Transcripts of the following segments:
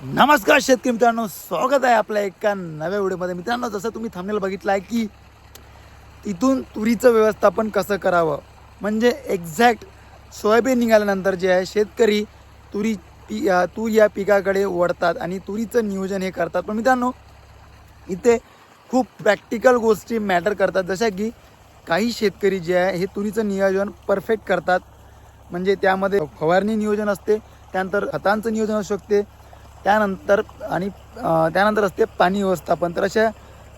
नमस्कार शेतकरी मित्रांनो स्वागत आहे आपल्या एका नव्या व्हिडिओमध्ये. मित्रांनो जसं तुम्ही थांबनेल बघितलं आहे की तिथून तुरीचं व्यवस्थापन कसं करावं? म्हणजे एक्झॅक्ट सोयाबीन निघाल्यानंतर जे आहे शेतकरी तुरी पी तूर या पिकाकडे वळतात आणि तुरीचं नियोजन हे करतात. पण मित्रांनो इथे खूप प्रॅक्टिकल गोष्टी मॅटर करतात. जशा की काही शेतकरी जे आहे हे तुरीचं नियोजन परफेक्ट करतात. म्हणजे त्यामध्ये फवारणी नियोजन असते त्यानंतर खतांचं नियोजन असू शकते त्यानंतर आणि त्यानंतर असते पाणी व्यवस्थापन. तर अशा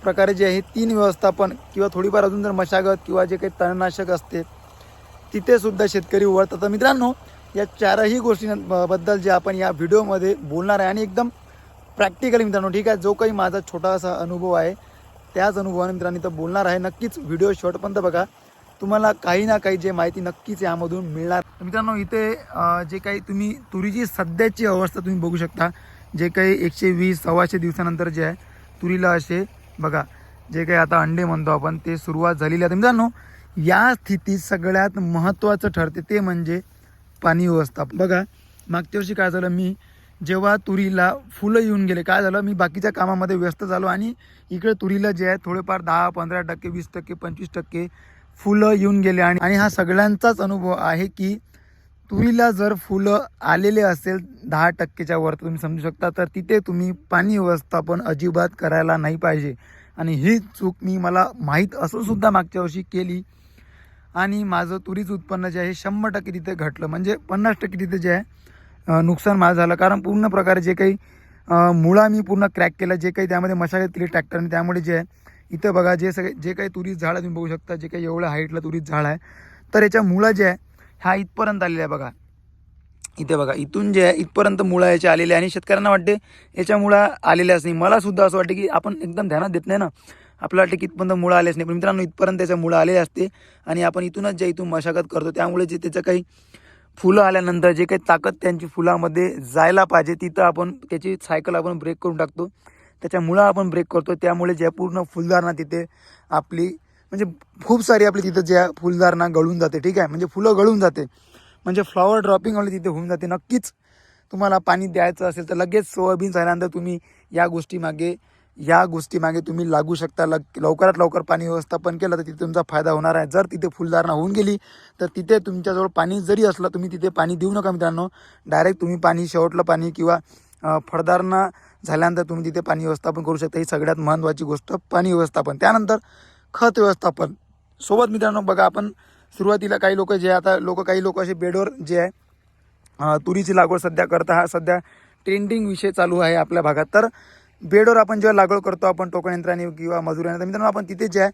प्रकारे जे आहे तीन व्यवस्थापन किंवा थोडीफार अजून जर मशागत किंवा जे काही तणनाशक असते तिथेसुद्धा शेतकरी वळतात तर मित्रांनो या चारही गोष्टींबद्दल जे आपण या व्हिडिओमध्ये बोलणार आहे आणि एकदम प्रॅक्टिकली मित्रांनो ठीक आहे जो काही माझा छोटासा अनुभव आहे त्याच अनुभवाने मित्रांनो इथं बोलणार आहे. नक्कीच व्हिडिओ शेवटपर्यंत बघा. तुम्हाला काही ना काही जे माहिती नक्कीच यामधून मिळणार. मित्रांनो इथे जे काही तुम्ही तुरीची सध्याची अवस्था तुम्ही बघू शकता. जे काही एकशे वीस सव्वाशे दिवसानंतर जे आहे तुरीला असे बघा जे काही आता अंडे म्हणतो आपण ते सुरुवात झालेली आहे. मित्रांनो या स्थितीत सगळ्यात महत्त्वाचं ठरते ते म्हणजे पाणी व्यवस्थापन. बघा मागच्या वर्षी काय झालं मी जेव्हा तुरीला फुलं येऊन गेले काय झालं मी बाकीच्या कामामध्ये व्यस्त झालो आणि इकडे तुरीला जे आहे थोडेफार दहा पंधरा टक्के वीस टक्के पंचवीस टक्के फुलं येऊन गेले आणि आणि हा सगळ्यांचाच अनुभव आहे की तुरीला जर फुलं आलेले असेल दहा टक्केच्या वर तुम्ही समजू शकता तर तिथे तुम्ही पाणी व्यवस्थापन अजिबात करायला नाही पाहिजे. आणि ही चूक मी मला माहीत असून सुद्धा मागच्या वर्षी केली. आणि माझं तुरीचं उत्पन्न जे आहे शंभर टक्के तिथे घटलं. म्हणजे पन्नास टक्के तिथे जे आहे नुकसान माझं झालं. कारण पूर्ण प्रकारे जे काही मुळा मी पूर्ण क्रॅक केला जे काही त्यामध्ये मशागत केली ट्रॅक्टरने त्यामुळे जे आहे इथं बघा जे सगळे जे काही तुरीचं झाड तुम्ही बघू शकता जे काही एवढ्या हाईटला तुरीचं झाड आहे तर याच्या मुळा जे आहे ह्या इथपर्यंत आलेल्या आहे बघा. इथे बघा इथून जे आहे इथपर्यंत मुळा याचे आलेले आहे. आणि शेतकऱ्यांना वाटते याच्या मुळा आलेल्याच नाही मला सुद्धा असं वाटतं की आपण एकदम ध्यानात देत नाही ना. आपल्याला वाटतं की इथपर्यंत मुळा आलेच नाही. पण मित्रांनो इथपर्यंत त्याच्या मुळा आलेले असते. आणि आपण इथूनच जे इथून मशागत करतो त्यामुळे जे त्याचं काही फुलं आल्यानंतर जे काही ताकद त्यांची फुलामध्ये जायला पाहिजे तिथं आपण त्याची सायकल आपण ब्रेक करून टाकतो. त्याच्या मुळा आपण ब्रेक करतो. त्यामुळे जे पूर्ण फुलधारणा तिथे आपली म्हणजे खूप सारी आपली तिथं ज्या फुलदारणा गळून जाते ठीक आहे? म्हणजे फुलं गळून जाते. म्हणजे फ्लॉवर ड्रॉपिंग आपली तिथे होऊन जाते. नक्कीच तुम्हाला पाणी द्यायचं असेल तर लगेच सोयाबीन झाल्यानंतर तुम्ही या गोष्टीमागे या गोष्टीमागे तुम्ही लागू शकता. लग लवकरात लवकर पाणी व्यवस्थापन केलं तर तिथे तुमचा फायदा होणार आहे. जर तिथे फुलधारणा होऊन गेली तर तिथे तुमच्याजवळ पाणी जरी असलं तुम्ही तिथे पाणी देऊ नका मित्रांनो. डायरेक्ट तुम्ही पाणी शेवटलं पाणी किंवा अं, फळधारणा झाल्यानंतर तुम्ही तिथे पाणी व्यवस्थापन करू शकता. ही सगळ्यात महत्त्वाची गोष्ट पाणी व्यवस्थापन. त्यानंतर खत व्यवस्थापन. सोबत मित्रांनो बघा आपण सुरुवातीला काही लोक जे आता लोक काही लोक असे बेडवर जे आहे तुरीची लागवड सध्या करता हा सध्या ट्रेंडिंग विषय चालू आहे आपल्या भागात. तर बेडवर आपण जेव्हा लागवड करतो आपण टोकन यंत्राने किंवा मजुराने तर मित्रांनो आपण तिथे जे आहे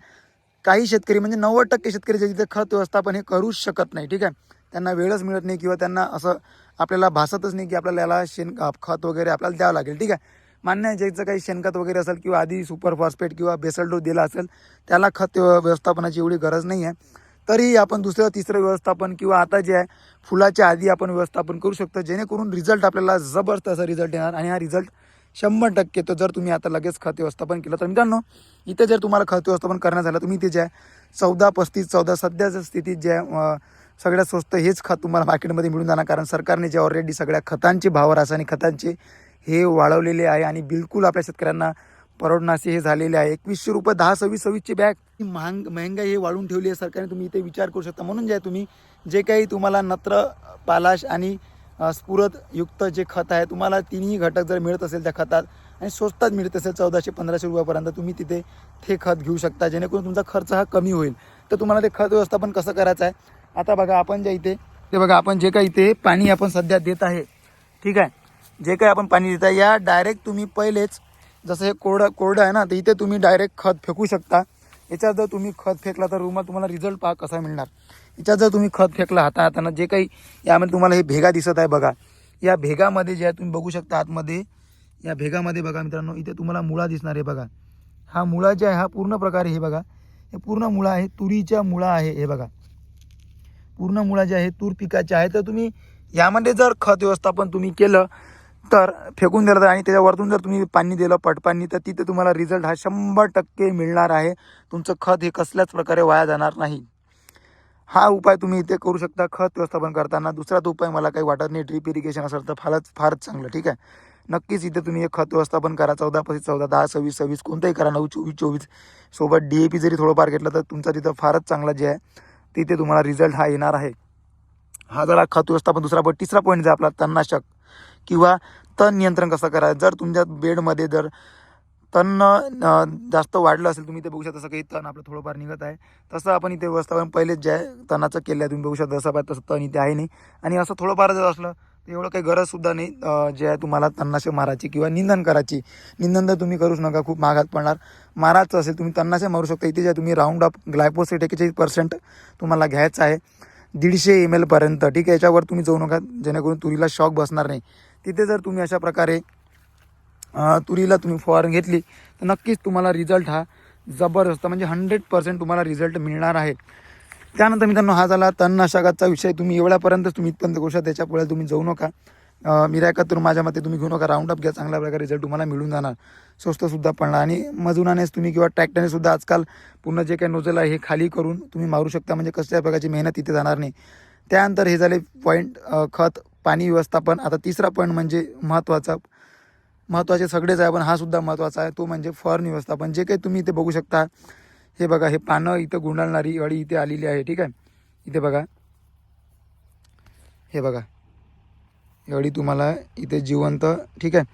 काही शेतकरी म्हणजे नव्वद टक्के शेतकरी जे तिथे खत व्यवस्थापन हे करूच शकत नाही ठीक आहे? त्यांना वेळच मिळत नाही किंवा त्यांना असं आपल्याला भासतच नाही की आपल्याला याला शेण खत वगैरे आपल्याला द्यावं लागेल ठीक आहे? मान्य आहे ज्याचं काही शेणखत वगैरे असेल किंवा आधी सुपर फॉस्फेट किंवा बेसल डोस दिला असेल त्याला खत व्यव- व्यवस्थापनाची एवढी गरज नाही आहे. तरी आपण दुसरं तिसरं व्यवस्थापन किंवा आता जे आहे फुलाच्या आधी आपण व्यवस्थापन करू शकतो जेणेकरून रिझल्ट आपल्याला जबरदस्त असा रिझल्ट येणार आणि हा रिझल्ट शंभर टक्के तो जर तुम्ही आता लगेच खत व्यवस्थापन केलं तर मित्रांनो इथे जर तुम्हाला खत व्यवस्थापन करण्यात झालं तुम्ही इथे जे आहे चौदा पस्तीस चौदा सध्याच्या स्थितीत जे आहे सगळ्यात स्वस्त हेच खत तुम्हाला मार्केटमध्ये मिळून जाणार कारण सरकारने जे ऑलरेडी सगळ्या खतांचे भाव रासायनिक खतांचे हे वाढवलेले आहे आणि बिलकुल आपल्या शेतकऱ्यांना परवडणासे हे झालेले आहे. एकवीसशे रुपये दहा सव्वीस सव्वीसची बॅग. ही महाग महंगाई हे वाढून ठेवली आहे सरकारने. तुम्ही इथे विचार करू शकता. म्हणून जे आहे तुम्ही जे काही तुम्हाला नत्र पालाश आणि स्फुरतयुक्त जे खत आहे तुम्हाला तिन्ही घटक जर मिळत असेल त्या खतात आणि स्वस्तात मिळत असेल चौदाशे पंधराशे रुपयापर्यंत तुम्ही तिथे ते खत घेऊ शकता. जेणेकरून तुमचा खर्च हा कमी होईल. तर तुम्हाला ते खत व्यवस्थापन कसं करायचं आहे? आता बघा आपण जे इथे ते बघा आपण जे काही इथे पाणी आपण सध्या देत आहे ठीक आहे? जे काही आपण पाणी देता या डायरेक्ट तुम्ही पहिलेच जसं हे कोरडं कोरडं आहे ना तर इथे तुम्ही डायरेक्ट खत फेकू शकता. याच्यात जर तुम्ही खत फेकला तर रुमात तुम्हाला रिझल्ट पहा कसा मिळणार. याच्यात जर तुम्ही खत फेकला हाता हातानं जे काही यामध्ये तुम्हाला हे भेगा दिसत आहे बघा. या भेगामध्ये जे आहे तुम्ही बघू शकता आतमध्ये. या भेगामध्ये बघा मित्रांनो इथे तुम्हाला मुळा दिसणार आहे बघा. हा मुळा जे आहे हा पूर्ण प्रकारे हे बघा. हे पूर्ण मुळा आहे तुरीच्या मुळा आहे हे बघा. पूर्ण मुळा जे आहे तूर पिकाच्या आहे. तर तुम्ही यामध्ये जर खत व्यवस्थापन तुम्ही केलं तर फेकून दिलं तर आणि त्याच्यावरतून जर तुम्ही पाणी दिलं पटपाणी तर तिथे तुम्हाला रिझल्ट हा शंभर टक्के मिळणार आहे. तुमचं खत हे कसल्याच प्रकारे वाया जाणार नाही. हा उपाय तुम्ही इथे करू शकता खत व्यवस्थापन करताना. दुसरा तो उपाय मला काही वाटत नाही ड्रीप इरिगेशन असेल तर फारच फारच चांगलं ठीक आहे? नक्कीच इथे तुम्ही एक खत व्यवस्थापन करा. चौदा पस्तीस चौदा दहा सव्वीस सव्वीस कोणतंही करा. नऊ चोवीस चोवीस सोबत डी ए पी जरी थोडंफार घेतलं तर तुमचा तिथं फारच चांगला जे आहे तिथे तुम्हाला रिझल्ट हा येणार आहे. हा जरा खत व्यवस्थापन दुसरा पण तिसरा पॉईंट जे आपला तणनाशक किंवा तण नियंत्रण कसं करायचं? जर तुमच्या बेडमध्ये जर तण जास्त वाढलं असेल तुम्ही ते बघू शकता तसं काही तण आपलं थोडंफार निघत आहे. तसं आपण इथे व्यवस्थापन पहिलेच जे आहे तणाचं केलं आहे तुम्ही बघू शकता जसं पाहिजे तसं तण इथे आहे नाही. आणि असं थोडंफार जर असलं तर एवढं काही गरजसुद्धा नाही जे आहे तुम्हाला तन्नाशे मारायची किंवा निंदन करायची. निंदन तर तुम्ही करूच नका खूप महागात पडणार. मारायचं असेल तुम्ही तन्नाशे मारू शकता. इथे जे तुम्ही राऊंड ऑफ ग्लायपोसेट एकेचाळीस पर्सेंट तुम्हाला घ्यायचं आहे? दीडशे एम एलपर्यंत ठीक आहे याच्यावर तुम्ही जाऊ नका जेणेकरून तुरीला शॉक बसणार नाही. तिथे जर तुम्ही अशा प्रकारे तुरीला तुम्ही फवारण घेतली तर नक्कीच तुम्हाला रिझल्ट हा जबरदस्त म्हणजे हंड्रेड पर्सेंट तुम्हाला रिझल्ट मिळणार आहे. त्यानंतर मित्रांनो हा झाला तणनाशकाचा विषय. तुम्ही एवढ्यापर्यंतच तुम्ही इथपर्यंत करू शकता त्याच्यापुढे तुम्ही जाऊ नका. मिरायकातून माझ्या मते तुम्ही घेऊ नका. राऊंड अप घ्या. चांगल्या प्रकारे रिझल्ट तुम्हाला मिळून जाणार. स्वस्तसुद्धा पडणार. आणि मजुरानेच तुम्ही किंवा ट्रॅक्टरने सुद्धा आजकाल पूर्ण जे काही नोजल आहे हे खाली करून तुम्ही मारू शकता. म्हणजे कसल्या प्रकारची मेहनत इथे जाणार नाही. त्यानंतर हे झाले पॉईंट खत पाणी व्यवस्थापन. आता तिसरा पॉईंट म्हणजे महत्त्वाचा महत्त्वाचे सगळेच आहे पण हा सुद्धा महत्त्वाचा आहे. तो म्हणजे फर्न व्यवस्थापन. जे काही तुम्ही इथे बघू शकता हे बघा हे पानं इथं गुंडाळणारी अळी इथे आलेली आहे. ठीक आहे? इथे बघा. हे बघा. ही अळी तुम्हाला इथे जिवंत ठीक आहे?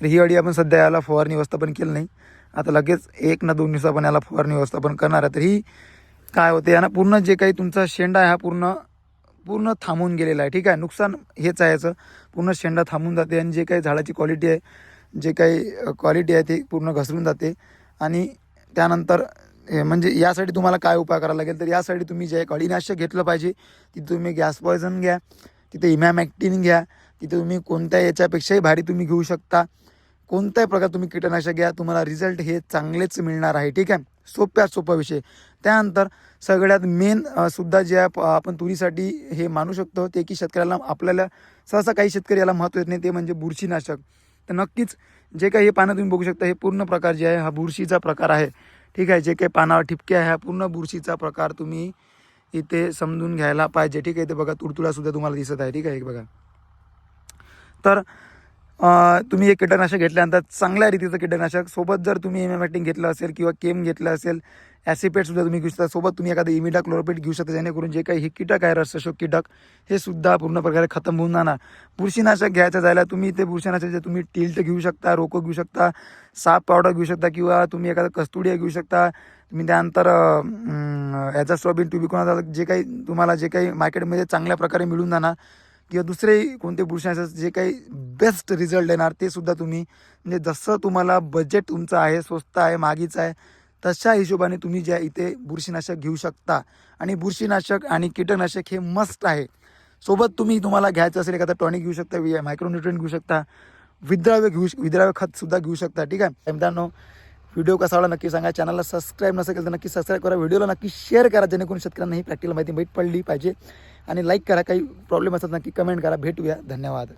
तर ही अळी आपण सध्या याला फवारणी व्यवस्थापन केलं नाही. आता लगेच एक ना दोन दिवसापण याला फवारणी व्यवस्थापन करणार आहे. तर ही काय होते यानं पूर्ण जे काही तुमचा शेंडा आहे हा पूर्ण पूर्ण थांबून गेलेला आहे ठीक आहे? नुकसान हेच आहे याचं. पूर्ण शेंडा थांबून जाते आणि जे काही झाडाची क्वालिटी आहे जे काही क्वालिटी आहे ती पूर्ण घसरून जाते. आणि त्यानंतर म्हणजे यासाठी तुम्हाला काय उपाय करावा लागेल? तर यासाठी तुम्ही जे एक अळीनाशक घेतलं पाहिजे तिथे तुम्ही गॅस पॉयझन घ्या तिथे इमॅमॅक्टिन घ्या तिथे तुम्ही कोणत्या याच्यापेक्षाही भारी तुम्ही घेऊ शकता. कोणत्याही प्रकार तुम्ही कीटकनाशक घ्या तुम्हाला रिझल्ट हे चांगलेच मिळणार आहे. ठीक आहे? सोप्यात सोपा विषय. त्यानंतर सगळ्यात मेन सुद्धा जे आहे आपण तुरीसाठी हे मानू शकतो ते की शेतकऱ्याला आपल्याला सहसा काही शेतकरी याला महत्त्व येत नाही ते म्हणजे बुरशीनाशक. तर नक्कीच जे काही हे पानं तुम्ही बघू शकता हे पूर्ण प्रकार जे आहे हा बुरशीचा प्रकार आहे. ठीक आहे? जे काही पानावर ठिपके आहे हा पूर्ण बुरशीचा प्रकार तुम्ही इथे समजून घ्यायला पाहिजे. ठीक आहे? इथे बघा तुडतुडासुद्धा तुम्हाला दिसत आहे. ठीक आहे? बघा. तर तुम्ही हे कीटकनाशक घेतल्यानंतर चांगल्या रीतीचं कीटकनाशक सोबत जर तुम्ही एमॅमॅटिंग घेतलं असेल किंवा केम घेतलं असेल ॲसिपेटसुद्धा तुम्ही घेऊ शकता. सोबत तुम्ही एखादं इमिडा क्लोरोपेट घेऊ शकता जेणेकरून जे काही हे कीटक आहे रसशोक कीटक हे सुद्धा पूर्ण प्रकारे खतम होऊन जाणार. बुरशीनाशक घ्यायचं जायला तुम्ही ते बुरशीनाशक जे तुम्ही टिल्ट घेऊ शकता रोको घेऊ शकता साप पावडर घेऊ शकता किंवा तुम्ही एखादं कस्तुडिया घेऊ शकता तुम्ही त्यानंतर अं, याचा सोयाबीन ट्युबिकोना जे काही तुम्हाला जे काही मार्केटमध्ये चांगल्या प्रकारे मिळून जाणार किंवा दुसरे कोणते बुरशीनाशक जे काही बेस्ट रिझल्ट येणार ते सुद्धा तुम्ही म्हणजे जसं तुम्हाला बजेट तुमचं आहे स्वस्त आहे मागीचं आहे तशा हिशोबाने तुम्ही ज्या इथे बुरशीनाशक घेऊ शकता. आणि बुरशीनाशक आणि कीटकनाशक हे मस्ट आहे. सोबत तुम्ही तुम्हाला घ्यायचं असेल एखादा टॉनिक घेऊ शकता मायक्रोन्युट्रिएंट घेऊ शकता विद्राव्य घेऊ विद्राव्य खतसुद्धा घेऊ शकता ठीक आहे? मित्रांनो व्हिडिओ कसा आवडला नक्की सांगा. चॅनलला सबस्क्राईब नसेल तर नक्की सबस्क्राईब करा. व्हिडिओला नक्की शेअर करा जेणेकरून शेतकऱ्यांना ही प्रॅक्टिकल माहिती माहीत पडली पाहिजे. आणि लाईक करा काही प्रॉब्लेम असतात नक्की कमेंट करा. भेटूया. धन्यवाद.